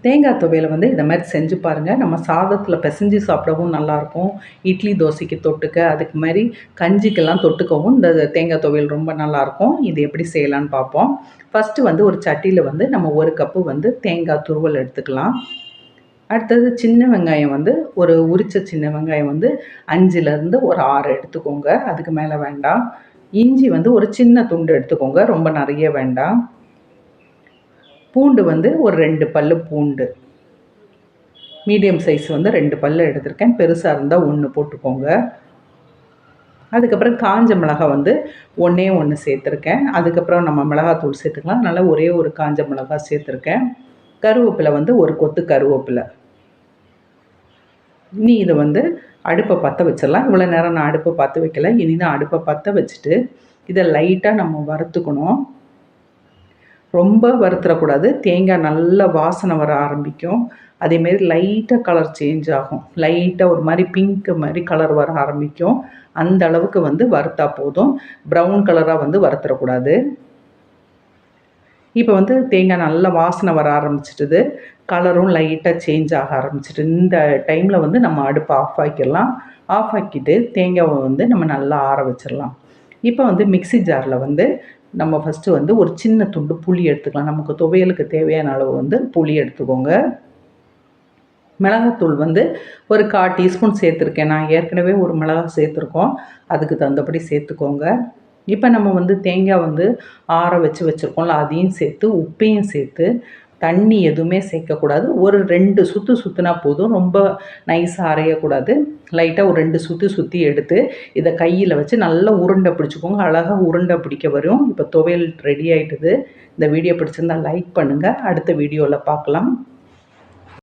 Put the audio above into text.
தேங்காய் துவையலை வந்து இதை மாதிரி செஞ்சு பாருங்கள் நம்ம சாதத்தில் பிசைஞ்சு சாப்பிடவும் நல்லாயிருக்கும். இட்லி தோசைக்கு தொட்டுக்க அதுக்கு மாதிரி கஞ்சிக்கெல்லாம் தொட்டுக்கவும் இந்த தேங்காய் துவையல் ரொம்ப நல்லாயிருக்கும். இது எப்படி செய்யலான்னு பார்ப்போம். ஃபஸ்ட்டு வந்து ஒரு சட்டியில் வந்து நம்ம ஒரு கப்பு வந்து தேங்காய் துருவல் எடுத்துக்கலாம். அடுத்தது சின்ன வெங்காயம் வந்து ஒரு உரித்த சின்ன வெங்காயம் வந்து அஞ்சுலேருந்து ஒரு ஆறு எடுத்துக்கோங்க. அதுக்கு மேலே வேண்டாம். இஞ்சி வந்து ஒரு சின்ன துண்டு எடுத்துக்கோங்க. ரொம்ப நிறைய வேண்டாம். பூண்டு வந்து ஒரு ரெண்டு பல் பூண்டு. மீடியம் சைஸ் வந்து ரெண்டு பல் எடுத்திருக்கேன். பெருசாக இருந்தால் ஒன்று போட்டுக்கோங்க. அதுக்கப்புறம் காஞ்ச மிளகாய் வந்து ஒன்றே ஒன்று சேர்த்துருக்கேன். அதுக்கப்புறம் நம்ம மிளகாத்தூள் சேர்த்துக்கலாம். அதனால் ஒரே ஒரு காஞ்ச மிளகாய் சேர்த்துருக்கேன். கருவேப்பிலை வந்து ஒரு கொத்து கருவேப்பிலை. இனி இதை வந்து அடுப்பை பற்ற வச்சிடலாம். இவ்வளோ நேரம் நான் அடுப்பை பற்ற வைக்கல. இனி தான் அடுப்பை பற்ற வச்சுட்டு இதை லைட்டாக நம்ம வறுத்துக்கணும். ரொம்ப வறுத்துடக்கூடாது தேங்காய் நல்ல வாசனை வர ஆரம்பிக்கும். அதேமாரி லைட்டாக கலர் சேஞ்ச் ஆகும். லைட்டாக ஒரு மாதிரி பிங்க்கு மாதிரி கலர் வர ஆரம்பிக்கும். அந்த அளவுக்கு வந்து வறுத்தா போதும். ப்ரௌன் கலராக வந்து வறுத்துடக்கூடாது இப்போ வந்து தேங்காய் நல்லா வாசனை வர ஆரம்பிச்சிட்டுது. கலரும் லைட்டாக சேஞ்ச் ஆக ஆரம்பிச்சிட்டு இந்த டைமில் வந்து நம்ம அடுப்பை ஆஃப் ஆக்கிடலாம். ஆஃப் ஆக்கிட்டு தேங்காவை வந்து நம்ம நல்லா ஆற வச்சிடலாம். இப்போ வந்து மிக்சி ஜாரில் வந்து நம்ம ஃபஸ்ட்டு வந்து ஒரு சின்ன துண்டு புளி எடுத்துக்கலாம். நமக்கு துவையலுக்கு தேவையான அளவு வந்து புளி எடுத்துக்கோங்க. மிளகாத்தூள் வந்து ஒரு கால் டீஸ்பூன் சேர்த்துருக்கேன். நான் ஏற்கனவே ஒரு மிளகா சேர்த்துருக்கோம். அதுக்கு தகுந்தபடி சேர்த்துக்கோங்க. இப்போ நம்ம வந்து தேங்காய் வந்து ஆற வச்சு வச்சுருக்கோம்ல அதையும் சேர்த்து உப்பையும் சேர்த்து தண்ணி எதுவுமே சேர்க்கக்கூடாது. ஒரு ரெண்டு சுற்று சுற்றுனா போதும். ரொம்ப நைஸாக அரையக்கூடாது. லைட்டாக ஒரு ரெண்டு சுற்றி சுற்றி எடுத்து இதை கையில் வச்சு நல்லா உருண்டை பிடிச்சிக்கோங்க. அழகாக உருண்டை பிடிக்க வரும். இப்போ துவையல் ரெடி ஆகிட்டுது இந்த வீடியோ பிடிச்சிருந்தால் லைக் பண்ணுங்கள் அடுத்த வீடியோவில் பார்க்கலாம்.